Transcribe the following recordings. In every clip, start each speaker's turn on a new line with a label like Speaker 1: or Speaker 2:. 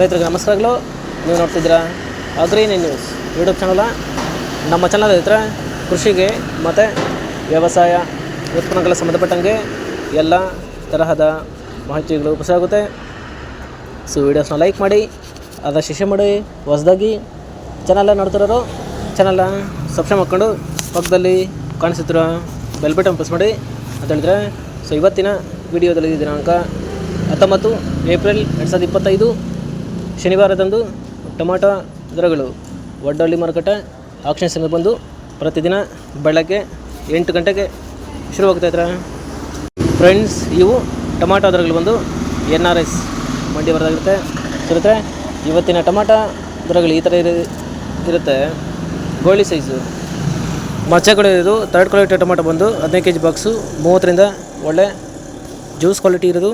Speaker 1: ರೈತರಿಗೆ ನಮಸ್ಕಾರಗಳು. ನೀವು ನೋಡ್ತಿದ್ದೀರಾ ಅಗ್ರೀನ್ ನ್ಯೂಸ್ ಯೂಟ್ಯೂಬ್ ಚಾನಲ ನಮ್ಮ ಚಾನಲ್ ಹತ್ರ ಕೃಷಿಗೆ ಮತ್ತು ವ್ಯವಸಾಯ ಉತ್ಪನ್ನಗಳ ಸಂಬಂಧಪಟ್ಟಂಗೆ ಎಲ್ಲ ತರಹದ ಮಾಹಿತಿಗಳು ಆಗುತ್ತೆ. ಸೊ ವೀಡಿಯೋಸ್ನ ಲೈಕ್ ಮಾಡಿ, ಅದರ ಶಿಷ್ಯ ಮಾಡಿ, ಹೊಸದಾಗಿ ಚಾನಲ್ ನೋಡ್ತಿರೋರು ಚಾನಲ್ನ ಸಬ್ಸ್ಕ್ರೈಬ್ ಮಾಡ್ಕೊಂಡು ಪಕ್ಕದಲ್ಲಿ ಕಾಣಿಸುತ್ತಿರೋ ಬೆಲ್ ಬಟನ್ ಪ್ರೆಸ್ ಮಾಡಿ ಅಂತ ಹೇಳಿದ್ರೆ ಸೊ ಇವತ್ತಿನ ವಿಡಿಯೋದಲ್ಲಿ ದಿನಾಂಕ ಹತ್ತೊಂಬತ್ತು ಏಪ್ರಿಲ್ ಎರಡು ಸಾವಿರದ ಇಪ್ಪತ್ತೈದು. ಶನಿವಾರದಂದು ಟೊಮಾಟೊ ದರಗಳು, ವಡ್ಡಳ್ಳಿ ಮಾರುಕಟ್ಟೆ ಆಕ್ಷನ್ ಸಮಯ ಬಂದು ಪ್ರತಿದಿನ ಬೆಳಗ್ಗೆ ಎಂಟು ಗಂಟೆಗೆ ಶುರುವಾಗ್ತಾ ಇದ್ದಾರೆ ಫ್ರೆಂಡ್ಸ್ ಇವು ಟೊಮಾಟೊ ದರಗಳು ಬಂದು ಎನ್ ಆರ್ ಎಸ್ ಮಂಡಿ ಬರೋದಾಗಿರುತ್ತೆ. ಇರುತ್ತೆ ಇವತ್ತಿನ ಟೊಮಾಟೊ ದರಗಳು ಈ ಥರ ಇರ, ಇರುತ್ತೆ. ಗೋಳಿ ಸೈಜು ಮಚ್ಚಗಳು ಇರೋದು ತರ್ಡ್ ಕ್ವಾಲಿಟಿ ಟೊಮಾಟೊ ಬಂದು ಹದಿನೈದು ಕೆ ಜಿ ಬಾಕ್ಸು ಮೂವತ್ತರಿಂದ ಒಳ್ಳೆ ಜ್ಯೂಸ್ ಕ್ವಾಲಿಟಿ ಇರೋದು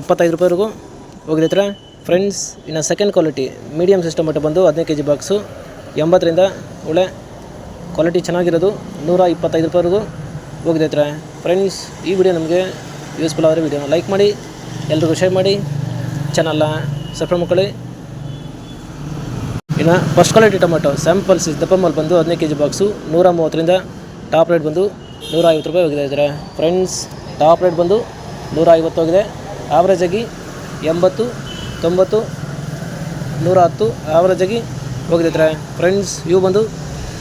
Speaker 1: ಎಪ್ಪತ್ತೈದು ರೂಪಾಯಿವರೆಗೂ ಹೋಗಿದ್ರೆ ಫ್ರೆಂಡ್ಸ್, ಇನ್ನು ಸೆಕೆಂಡ್ ಕ್ವಾಲಿಟಿ ಮೀಡಿಯಮ್ ಸಿಸ್ಟಮ್ ಮಟ್ಟ ಬಂದು ಹದಿನೈದು ಕೆ ಜಿ ಬಾಕ್ಸು ಎಂಬತ್ತರಿಂದ ಒಳ್ಳೆ ಕ್ವಾಲಿಟಿ ಚೆನ್ನಾಗಿರೋದು, ನೂರ ಇಪ್ಪತ್ತೈದು ರೂಪಾಯಿವರೆಗೂ ಹೋಗಿದೈತ್ರೆ ಫ್ರೆಂಡ್ಸ್, ಈ ವಿಡಿಯೋ ನಮಗೆ ಯೂಸ್ಫುಲ್ ಆದರೆ ವಿಡಿಯೋನ ಲೈಕ್ ಮಾಡಿ, ಎಲ್ರಿಗೂ ಶೇರ್ ಮಾಡಿ ಚೆನ್ನಲ್ಲ ಸಬ್ಸ್ಕ್ರೈಬ್ ಮಾಡ್ಕೊಳ್ಳಿ. ಇನ್ನು ಫಸ್ಟ್ ಕ್ವಾಲಿಟಿ ಟೊಮೆಟೊ ಸ್ಯಾಂಪಲ್ಸ್ ದಪ್ಪ ಮಾಲ್ ಬಂದು ಹದಿನೈದು ಕೆ ಜಿ ಬಾಕ್ಸು ನೂರ ಮೂವತ್ತರಿಂದ ಟಾಪ್ ರೇಟ್ ಬಂದು ನೂರ ಐವತ್ತು ರೂಪಾಯಿ ಹೋಗಿದೆ ಇದ್ರೆ ಫ್ರೆಂಡ್ಸ್ ಟಾಪ್ ರೇಟ್ ಬಂದು ನೂರ ಐವತ್ತು ಹೋಗಿದೆ. ಆವ್ರೇಜಾಗಿ ಎಂಬತ್ತು ತೊಂಬತ್ತು, ನೂರ ಹತ್ತು ಆವರೇಜ್ ಆಗಿ ಹೋಗಿದ್ರೆ ಫ್ರೆಂಡ್ಸ್, ಇವು ಬಂದು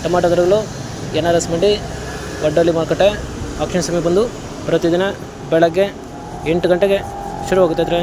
Speaker 1: ಟೊಮಾಟೊ ದರಗಳು, ಎನ್ ಆರ್ ಎಸ್ ಮಂಡಿ ಒಡ್ಡಳ್ಳಿ ಮಾರುಕಟ್ಟೆ ಆಕ್ಷನ್ ಸಮಯ ಬಂದು ಪ್ರತಿದಿನ ಬೆಳಗ್ಗೆ ಎಂಟು ಗಂಟೆಗೆ ಶುರು ಹೋಗುತ್ತೆ